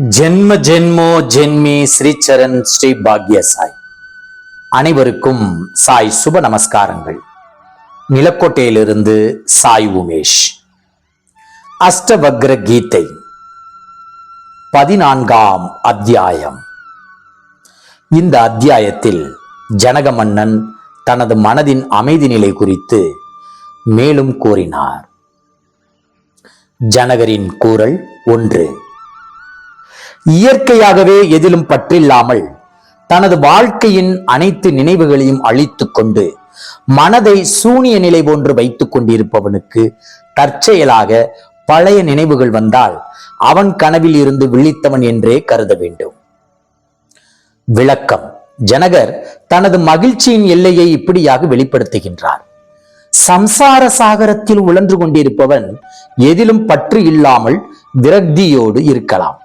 ஜென்ம ஜென்மோ ஜென்மி ஸ்ரீச்சரண் ஸ்ரீ பாக்ய சாய் அனைவருக்கும் சாய் சுப நமஸ்காரங்கள். நிலக்கோட்டையிலிருந்து சாய் உமேஷ். அஷ்டவக்ர கீதை. பதினான்காம் அத்தியாயம். இந்த அத்தியாயத்தில் ஜனக மன்னன் தனது மனதின் அமைதி நிலை குறித்து மேலும் கூறினார். ஜனகரின் கூறல் ஒன்று. இயற்கையாகவே எதிலும் பற்றில்லாமல் தனது வாழ்க்கையின் அனைத்து நினைவுகளையும் அழித்து கொண்டு மனதை சூனிய நிலை போன்று வைத்துக் கொண்டிருப்பவனுக்கு தற்செயலாக பழைய நினைவுகள் வந்தால் அவன் கனவில் இருந்து விழித்தவன் என்றே கருத வேண்டும். விளக்கம். ஜனகர் தனது மகிழ்ச்சியின் எல்லையை இப்படியாக வெளிப்படுத்துகின்றார். சம்சார சாகரத்தில் உழன்று கொண்டிருப்பவன் எதிலும் பற்று இல்லாமல் விரக்தியோடு இருக்கலாம்.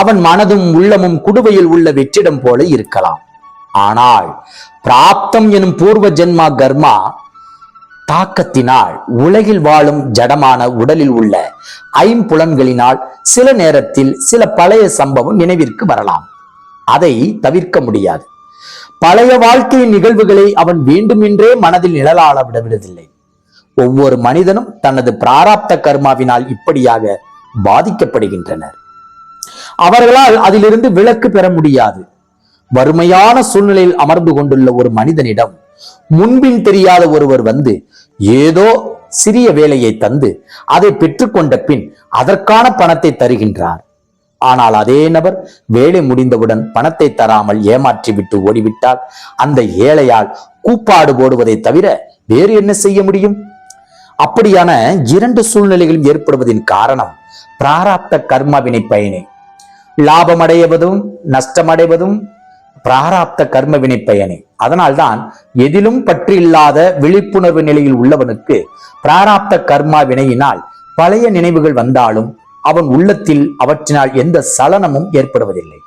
அவன் மனதும் உள்ளமும் குடுவையில் உள்ள வெற்றிடம் போல இருக்கலாம். ஆனால் பிராப்தம் எனும் பூர்வ ஜென்மா கர்மா தாக்கத்தினால் உலகில் வாழும் ஜடமான உடலில் உள்ள ஐம்புலன்களினால் சில நேரத்தில் சில பழைய சம்பவம் நினைவிற்கு வரலாம். அதை தவிர்க்க முடியாது. பழைய வாழ்க்கையின் நிகழ்வுகளை அவன் வேண்டுமென்றே மனதில் நிழலாள விடவிடவில்லை. ஒவ்வொரு மனிதனும் தனது பிராராப்த கர்மாவினால் இப்படியாக பாதிக்கப்படுகின்றனர். அவர்களால் அதிலிருந்து விலக்கு பெற முடியாது. வறுமையான சூழ்நிலையில் அமர்ந்து கொண்டுள்ள ஒரு மனிதனிடம் முன்பின் தெரியாத ஒருவர் வந்து ஏதோ சிறிய வேலையை தந்து அதை பெற்றுக்கொண்ட பின் அதற்கான பணத்தை தருகின்றார். ஆனால் அதே நபர் வேலை முடிந்தவுடன் பணத்தை தராமல் ஏமாற்றி விட்டு ஓடிவிட்டால் அந்த ஏழையால் கூப்பாடு போடுவதை தவிர வேறு என்ன செய்ய முடியும்? அப்படியான இரண்டு சூழ்நிலைகளும் ஏற்படுவதின் காரணம் பிராராப்த கர்மாவினை பயனே. லாபமடைவதும் நஷ்டமடைவதும் பிராராப்த கர்ம வினை பயனே அதனால்தான் எதிலும் பற்றி இல்லாத விழிப்புணர்வு நிலையில் உள்ளவனுக்கு பிராராப்த கர்மா வினையினால் பழைய நினைவுகள் வந்தாலும் அவன் உள்ளத்தில் அவற்றினால் எந்த சலனமும் ஏற்படுவதில்லை.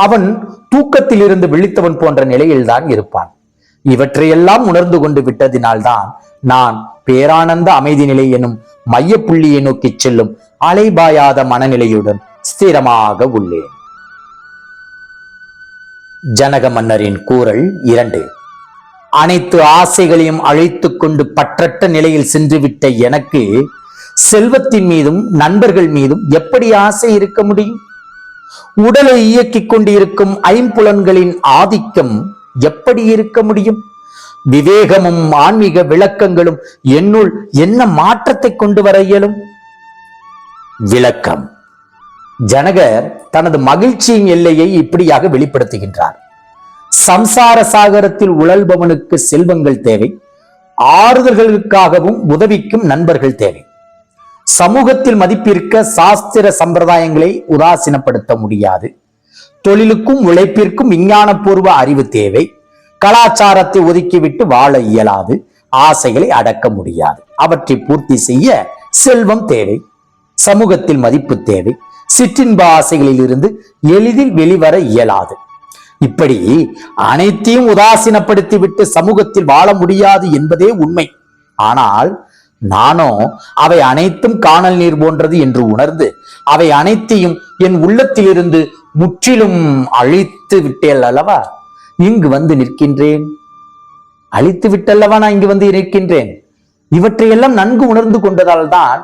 அவன் தூக்கத்திலிருந்து விழித்தவன் போன்ற நிலையில்தான் இருப்பான். இவற்றையெல்லாம் உணர்ந்து கொண்டு விட்டதினால்தான் நான் பேரானந்த அமைதி நிலை எனும் மையப்புள்ளியை நோக்கி செல்லும் அலைபாயாத மனநிலையுடன் ஸ்திரமாக உள்ளேன். ஜனக மன்னரின் கூறல் இரண்டு. அனைத்து ஆசைகளையும் அழைத்துக் கொண்டு பற்றற்ற நிலையில் சென்றுவிட்ட எனக்கு செல்வத்தின் மீதும் நண்பர்கள் மீதும் எப்படி ஆசை இருக்க முடியும்? உடலை இயக்கிக் கொண்டிருக்கும் ஐம்புலன்களின் ஆதிக்கம் எப்படி இருக்க முடியும்? விவேகமும் ஆன்மீக விளக்கங்களும் என்னுள் என்ன மாற்றத்தை கொண்டு வர இயலும்? விளக்கம். ஜனகர் தனது மகிழ்ச்சியின் எல்லையை இப்படியாக வெளிப்படுத்துகின்றார். சம்சார சாகரத்தில் உழல்பவனுக்கு செல்வங்கள் தேவை ஆறுதல்களுக்காகவும் உதவிக்கும் நண்பர்கள் தேவை. சமூகத்தில் மதிப்பிற்க சாஸ்திர சம்பிரதாயங்களை உதாசீனப்படுத்த முடியாது. தொழிலுக்கும் உழைப்பிற்கும் விஞ்ஞானபூர்வ அறிவு தேவை. கலாச்சாரத்தை ஒதுக்கிவிட்டு வாழ இயலாது. ஆசைகளை அடக்க முடியாது. அவற்றை பூர்த்தி செய்ய செல்வம் தேவை. சமூகத்தில் மதிப்பு தேவை. சிற்றின்ப ஆசைகளில் இருந்து எளிதில் வெளிவர இயலாது. இப்படி அனைத்தையும் உதாசீனப்படுத்திவிட்டு சமூகத்தில் வாழ முடியாது என்பதே உண்மை. ஆனால் நானோ அவை அனைத்தும் காணல் நீர் போன்றது என்று உணர்ந்து அவை அனைத்தையும் என் உள்ளத்திலிருந்து முற்றிலும் அழித்து விட்டேன் அல்லவா? இங்கு வந்து நிற்கின்றேன். அழித்து விட்டல்லவா நான் இங்கு வந்து நிற்கின்றேன்? இவற்றையெல்லாம் நன்கு உணர்ந்து கொண்டதால் தான்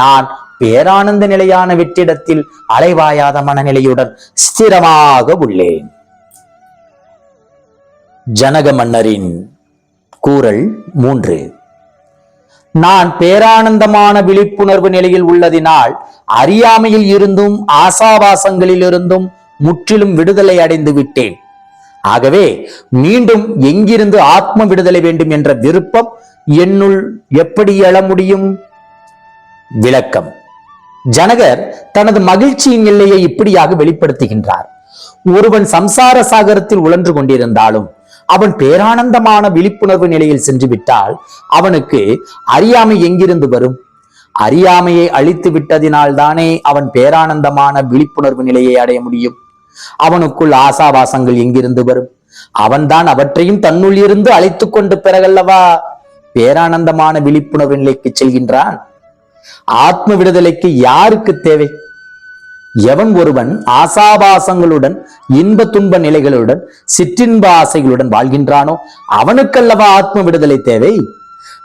நான் பேரானந்த நிலையான வெற்றிடத்தில் அலைவாயாத மனநிலையுடன் ஸ்திரமாக உள்ளேன். ஜனக மன்னரின் கூறல் மூன்று. நான் பேரானந்தமான விழிப்புணர்வு நிலையில் உள்ளதினால் அறியாமையில் இருந்தும் ஆசாவாசங்களில் இருந்தும் முற்றிலும் விடுதலை அடைந்து விட்டேன். ஆகவே மீண்டும் எங்கிருந்து ஆத்ம விடுதலை வேண்டும் என்ற விருப்பம் என்னுள் எப்படி எழ முடியும்? விளக்கம். ஜனகர் தனது மகிழ்ச்சியின் எல்லையை இப்படியாக வெளிப்படுத்துகின்றார். ஒருவன் சம்சார சாகரத்தில் உழன்று கொண்டிருந்தாலும் அவன் பேரானந்தமான விழிப்புணர்வு நிலையில் சென்று விட்டால் அவனுக்கு அறியாமை எங்கிருந்து வரும்? அறியாமையை அழித்து விட்டதினால் தானே அவன் பேரானந்தமான விழிப்புணர்வு நிலையை அடைய முடியும்? அவனுக்குள் ஆசாவாசங்கள் எங்கிருந்து வரும்? அவன்தான் அவற்றையும் தன்னுள் இருந்து அழைத்துக் கொண்டு பிறகல்லவா? பேரானந்தமான விழிப்புணர்வு நிலைக்கு செல்கின்றான். ஆத்ம விடுதலைக்கு யாருக்கு தேவை? எவன் ஒருவன் ஆசாபாசங்களுடன் இன்ப துன்ப நிலைகளுடன் சிற்றின்ப ஆசைகளுடன் வாழ்கின்றானோ அவனுக்கல்லவா ஆத்ம விடுதலை தேவை?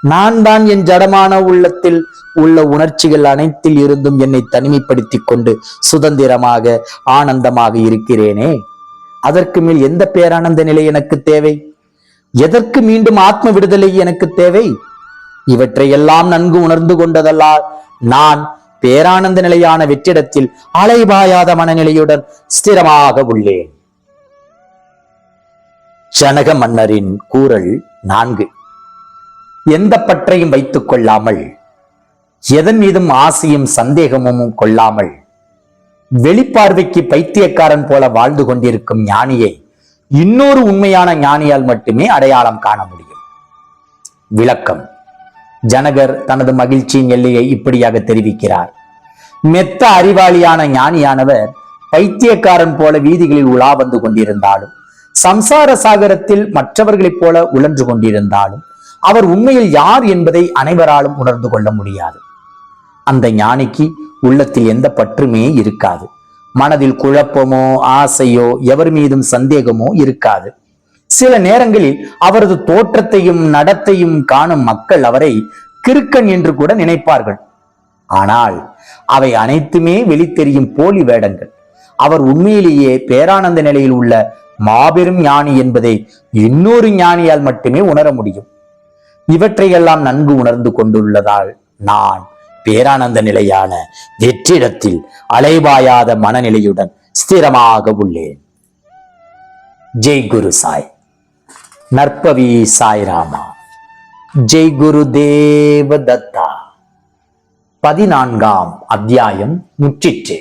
நான் தான் என் ஜடமான உள்ளத்தில் உள்ள உணர்ச்சிகள் அனைத்தில் இருந்தும் என்னை தனிமைப்படுத்திக் கொண்டு சுதந்திரமாக ஆனந்தமாக இருக்கிறேனே. அதற்கு மேல் எந்த பேரானந்த நிலை எனக்கு தேவை? எதற்கு மீண்டும் ஆத்ம விடுதலை எனக்கு தேவை? இவற்றையெல்லாம் நன்கு உணர்ந்து கொண்டதல்லால் நான் பேரானந்த நிலையான வெற்றிடத்தில் அலைபாயாத மனநிலையுடன் ஸ்திரமாக உள்ளேன். ஜனக மன்னரின் கூறல் நான்கு. எந்த பற்றையும் வைத்துக் கொள்ளாமல் எதன் மீதும் ஆசையும் சந்தேகமும் கொள்ளாமல் வெளிப்பார்வைக்கு பைத்தியக்காரன் போல வாழ்ந்து கொண்டிருக்கும் ஞானியை இன்னொரு உண்மையான ஞானியால் மட்டுமே அடையாளம் காண முடியும். விளக்கம். ஜனகர் தனது மகிழ்ச்சியின் எல்லையை இப்படியாக தெரிவிக்கிறார். மெத்த அறிவாளியான ஞானியானவர் பைத்தியக்காரன் போல வீதிகளில் உலா வந்து கொண்டிருந்தாலும் சம்சார சாகரத்தில் மற்றவர்களைப் போல உழன்று கொண்டிருந்தாலும் அவர் உண்மையில் யார் என்பதை அனைவராலும் உணர்ந்து கொள்ள முடியாது. அந்த ஞானிக்கு உள்ளத்தில் எந்த பற்றுமே இருக்காது. மனதில் குழப்பமோ ஆசையோ எவர் மீதும் சந்தேகமோ இருக்காது. சில நேரங்களில் அவரது தோற்றத்தையும் நடத்தையும் காணும் மக்கள் அவரை கிறுக்கன் என்று கூட நினைப்பார்கள். ஆனால் அவை அனைத்துமே வெளித்தெரியும் போலி வேடங்கள். அவர் உண்மையிலேயே பேரானந்த நிலையில் உள்ள மாபெரும் ஞானி என்பதை இன்னொரு ஞானியால் மட்டுமே உணர முடியும். இவற்றையெல்லாம் நன்கு உணர்ந்து கொண்டுள்ளதால் நான் பேரானந்த நிலையான வெற்றிடத்தில் அலைவாயாத மனநிலையுடன் ஸ்திரமாக உள்ளேன். ஜெய் குரு சாய். நற்பவி சாய்ராமா. ஜெய் குரு தேவ தத்தா பதினான்காம் அத்தியாயம் முற்றிற்று.